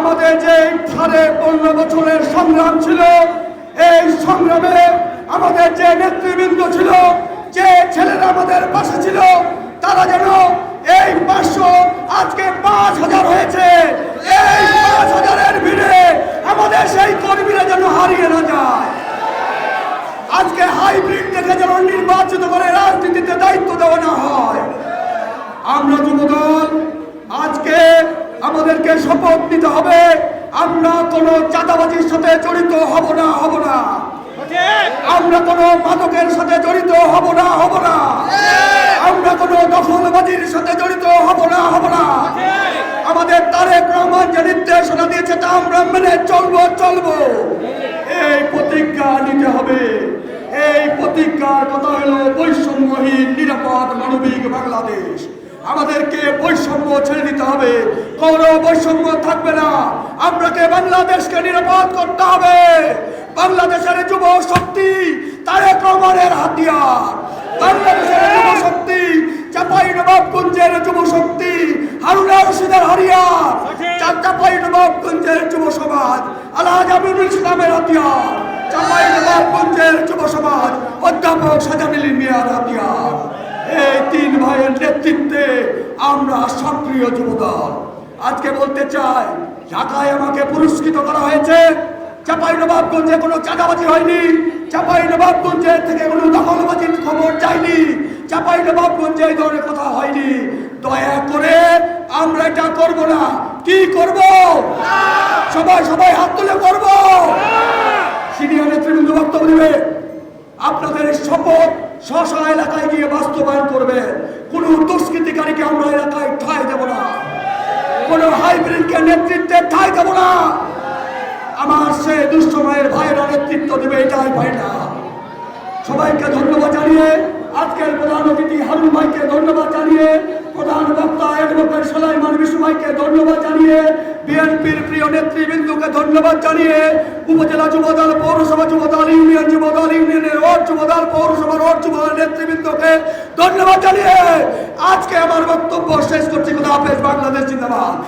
আমাদের যে সাড়ে পনেরো বছরের সংগ্রাম ছিল, এই সংগ্রামে আমাদের যে নেতৃবৃন্দ ছিল, যে ছেলেরা আমাদের পাশে ছিল, তারা যেন এই পাঁচশো, আজকে পাঁচ হাজার হয়েছে। এই পাঁচ হাজারের ভিড়ে আমাদের সেই কর্মীরা যেন হারিয়ে না যায়। আজকে হাইব্রিড দেখে যেন নির্বাচিত করে রাজনীতিতে দায়িত্ব দেওয়া না হয় আমরা যুবদল আজকে আমাদেরকে শপথ নিতে হবে। আমরা কোনো চাঁদাবাজির সাথে জড়িত হব না হব না। আমরা কোনো মাদকের সাথে জড়িত হব না হব না। আমরা কোনো দখলবাজির সাথে জড়িত হব না হব না। আমাদের তারেক রহমান যে নির্দেশনা দিয়েছে, তা আমরা মেনে চলবো চলবো। এই প্রতিজ্ঞা নিতে হবে। এই প্রতিজ্ঞার কথা হলো বৈষম্যহীন, নিরাপদ, মানবিক বাংলাদেশ। আমাদেরকে বৈষম্য ছেড়ে দিতে হবে। কোনো বৈষম্য থাকবে না। আমরাকে বাংলাদেশকে নিরাপদ করতে হবে। বাংলাদেশের যুব শক্তি তারেক রহমানের হাতিয়ার। বাংলাদেশের যুব শক্তি চাপাই নবাবগঞ্জের যুব শক্তি হারুনা রশিদের হারিয়ার চাপাই নবাবগঞ্জের যুব সমাজ আলহাজ আমিনুল ইসলামের হাতিয়ার। চাপাই নবাবগঞ্জের যুব সমাজ অধ্যাপক সাজানিল মিয়ার হাতিয়ার। ভাইয়ের নেতৃত্বে আমরা সক্রিয় যুবদল। আজকে বলতে চাই, ঢাকায় আমাকে পুরস্কৃত করা হয়েছে। চাপাই নবাবগঞ্জে কোনো চাঁদাবাজি হয়নি। চাপাই নবাবগঞ্জে থেকে কোনো দখলবাজির খবর যায়নি। চাপাই নবাবগঞ্জে এই ধরনের কথা হয়নি। দয়া করে আমরা এটা করব না। কি করব? সবাই সবাই হাত তুলে করব। সিনিয়র নেতৃবৃন্দ বক্তব্য দেবে। আপনাদের শপথ স্ব এলাকায় গিয়ে বাস্তবায়ন করবে। কোন দুষ্কৃতিকারীকে আমরা এলাকায় ঠাঁই দেব না। কোন হাইব্রিডকে নেতৃত্বে ঠাঁই দেব না। আমার সে দুঃসময়ের ভাইয়েরা নেতৃত্ব দেবে, এটাই ভাই না সবাইকে ধন্যবাদ জানিয়ে আজকের প্রধান অতিথি হারুন ভাইকে ধন্যবাদ জানিয়ে প্রধান বক্তা অ্যাডভোকেট সালাইমান বিশু ভাইকে ধন্যবাদ জানিয়ে বিএনপির প্রিয় নেতৃবৃন্দকে ধন্যবাদ জানিয়ে উপজেলা যুবদল, পৌরসভা যুবদল, ইউনিয়ন যুবদল, ইউনিয়নের যুবদল পৌরসভার ওয়ার্ড যুবদল নেতৃবৃন্দকে ধন্যবাদ জানিয়ে আজকে আমার বক্তব্য শেষ করছি। হাফেজ বাংলাদেশ জিন্দাবাদ।